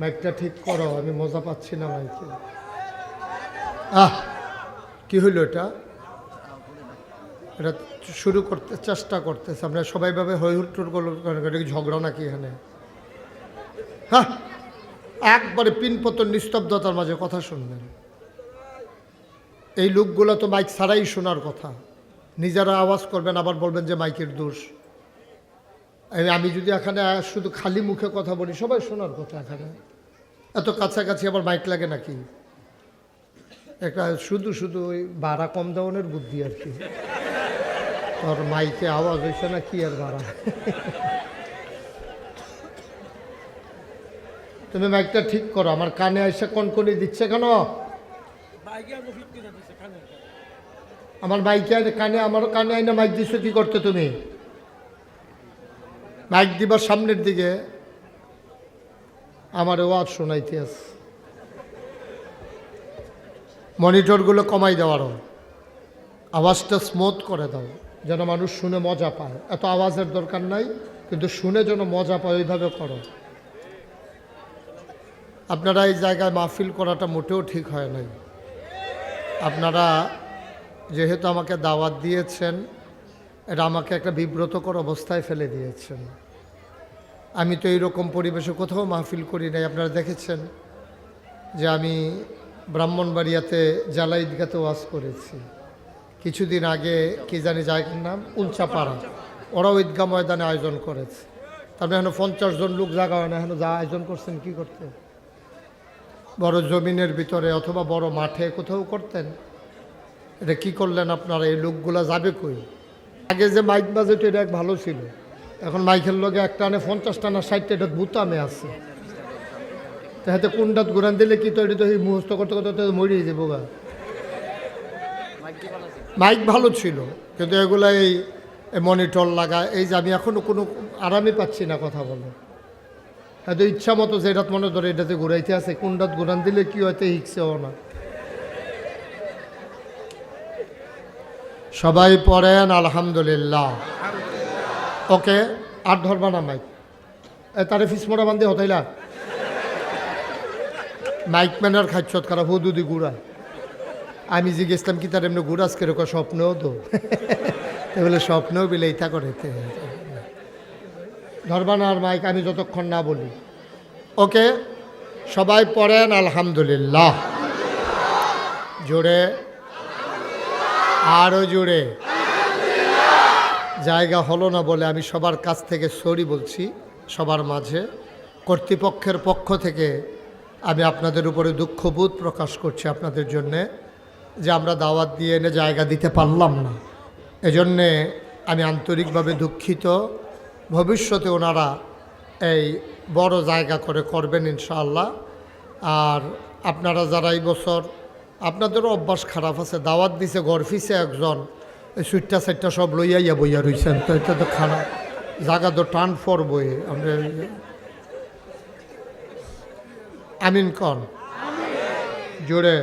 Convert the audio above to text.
মাইকটা ঠিক করো, আমি মজা পাচ্ছি না মাইকে। আহ, কি হইল এটা? এটা শুরু করতে, চেষ্টা করতেছে। আমরা সবাই ভাবে হই হুট্টুর করল এটা ঝগড়া নাকি এখানে? হ্যাঁ একবারে পিনপতন নিস্তব্ধতার মাঝে কথা শুনবেন। এই লোকগুলো তো মাইক ছাড়াই শোনার কথা। নিজেরা আওয়াজ করবেন, আবার বলবেন যে মাইকের দোষ। আমি যদি এখানে শুধু খালি মুখে কথা বলি সবাই শোনার কথা এখানে। এত কাছাকাছি আবার মাইক লাগে নাকি? একটা শুধু শুধু ওই ভাড়া কম দেওয়ানোর বুদ্ধি আর কি। তোর মাইকে আওয়াজ হয়েছে না কি আর ভাড়া? তুমি মাইকটা ঠিক করো আমার কানে এসে কনকনি দিচ্ছে কেন? আমার মাইকে কানে আমার কানে আইনে মাইক দিচ্ছ কি করতে তুমি? মাইক দিবার সামনের দিকে আমার ওয়াজ শোনাইতে আস মনিটরগুলো কমাই দেওয়ারও আওয়াজটা স্মুথ করে দাও, যেন মানুষ শুনে মজা পায়। এত আওয়াজের দরকার নাই, কিন্তু শুনে যেন মজা পায়, ওইভাবে করো। আপনারা এই জায়গায় মাহফিল করাটা মোটেও ঠিক হয় নাই। আপনারা যেহেতু আমাকে দাওয়াত দিয়েছেন এটা আমাকে একটা বিব্রতকর অবস্থায় ফেলে দিয়েছেন। আমি তো এইরকম পরিবেশে কোথাও মাহফিল করি নাই। আপনারা দেখেছেন যে আমি ব্রাহ্মণবাড়িয়াতে জালা ঈদগাতে ওয়াজ করেছি। কিছুদিন আগে, কি জানি জায়গার নাম? উঞ্চাপাড়া ওরাও ঈদগা ময়দানে আয়োজন করেছে। তারপরে এখন পঞ্চাশ জন লোক জায়গা হয় না। এখন যা আয়োজন করছেন কি করতে? বড় জমিনের ভিতরে অথবা বড় মাঠে কোথাও করতেন। এটা কি করলেন আপনারা? এই লোকগুলা যাবে কই? আগে যে মাইক বাজেট, এটা এক ভালো ছিল। এখন মাইকের লগে একটা আনে পঞ্চাশটা না ষাটটা, এটা বুতামে আছে। তো হাতে কোনটাত ঘুরান দিলে কি তো এটা তো এই মুহূর্ত করতে করতে মরিয়ে যাব গা। মাইক ভালো ছিল, কিন্তু এগুলা এই মনিটর লাগা, এই যে আমি এখনও কোনো আরামই পাচ্ছি না কথা বলে। হয়তো ইচ্ছা মতো যেটাত মনে ধরে এটাতে ঘুরাইতে আছে কোনটাত ঘুরান দিলে কি হয়তো হিকছেও না। সবাই পড়েন, আলহামদুলিল্লাহ। ওকে, আর ধরবা না মাইক এ, তারে ফিসমোড়া বান্ধে হতাইলা? মাইক ম্যানার খাচ্ছত খারাপ হুদুদি গুড়া। আমি যে গেছিলাম কি তার এমনি গুড়াস কীরকম স্বপ্নও তো? বলে, স্বপ্নও বিলে ইথা করে। ধরবা না আর মাইক আমি যতক্ষণ না বলি। ওকে, সবাই পড়েন, আলহামদুলিল্লাহ। জোরে। আরও জুড়ে জায়গা হলো না বলে আমি সবার কাছ থেকে সরি বলছি, সবার মাঝে। কর্তৃপক্ষের পক্ষ থেকে আমি আপনাদের উপরে দুঃখবোধ প্রকাশ করছি আপনাদের জন্যে, যে আমরা দাওয়াত দিয়ে এনে জায়গা দিতে পারলাম না। এজন্যে আমি আন্তরিকভাবে দুঃখিত। ভবিষ্যতে ওনারা এই বড় জায়গা করে করবেন ইনশাআল্লাহ। আর আপনারা যারা এই বছর আপনাদেরও অভ্যাস খারাপ আছে। দাওয়াত দিছে গরফিসে একজন। এই সুইটটা সাইটটা সব লইয়া ইয়া বইয়া রইছেন। তো এটা তো খারাপ। জায়গা তো টান ফর বইয়ে আমরা আমিন কন। জোরে।